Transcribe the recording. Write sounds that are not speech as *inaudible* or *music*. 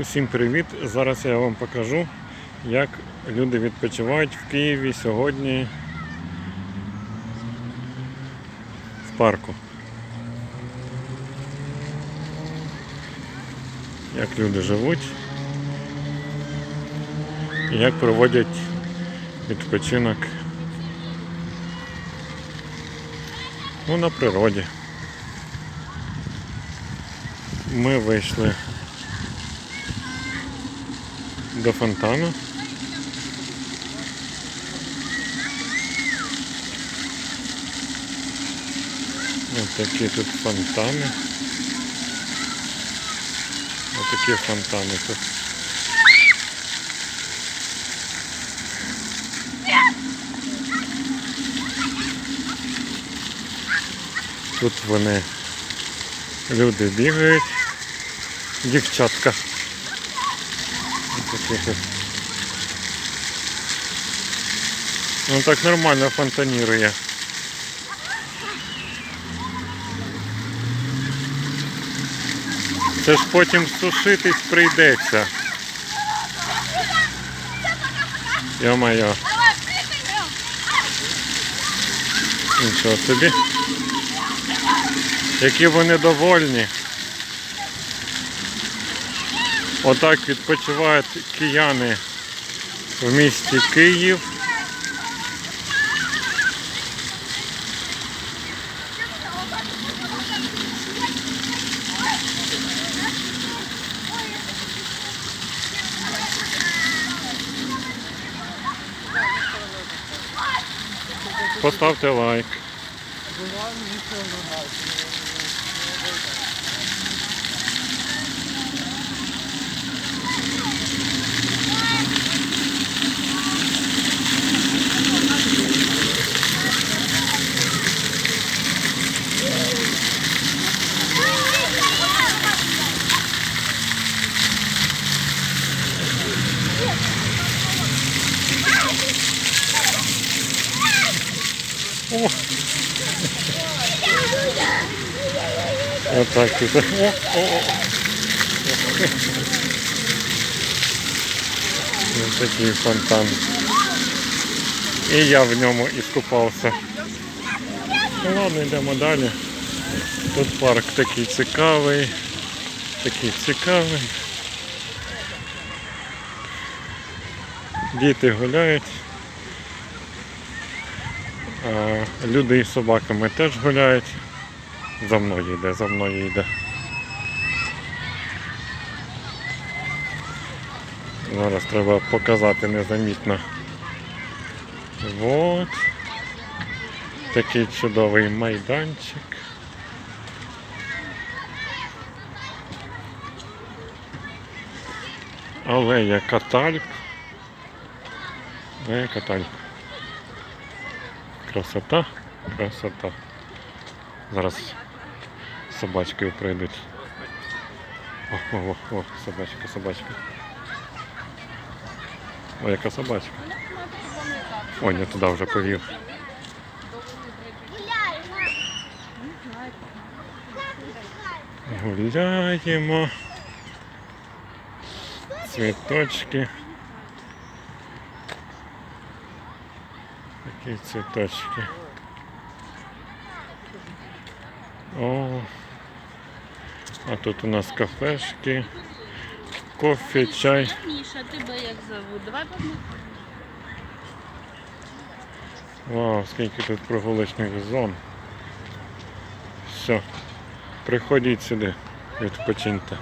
Усім привіт! Зараз я вам покажу, як люди відпочивають в Києві сьогодні в парку. Як люди живуть і як проводять відпочинок ну, на природі. Ми вийшли до фонтану. Ось такі тут фонтани. Ось такі фонтани тут. Тут вони люди бігають, дівчатка. Тут. *laughs* Ну так нормально фонтанірує. Це ж потім сушитись прийдеться. Йо-моє. Нічого собі. Які вони довольні. Отак відпочивають кияни в місті Київ. Поставте лайк. О! Отак тут. О, о, о. Ось такий фонтан. І я в ньому іскупався. Ну ладно, йдемо далі. Тут парк такий цікавий. Такий цікавий. Діти гуляють. Люди із собаками теж гуляють. За мною йде, за мною йде. Зараз треба показати незамітно. Вот. Такий чудовий майданчик. Алея катальп. Алея катальп. Красота, красота. Зараз собачкою прийдуть. О, о, о, собачка, собачка. О, яка собачка. Ой, я туди вже повів. Гуляємо. Цвіточки. Такі цвіточки. О, а тут у нас кафешки, кофе, чай. Міша, тебе як зовут? Давай. Вау, скільки тут прогулочних зон. Все, приходіть сюди, відпочиньте.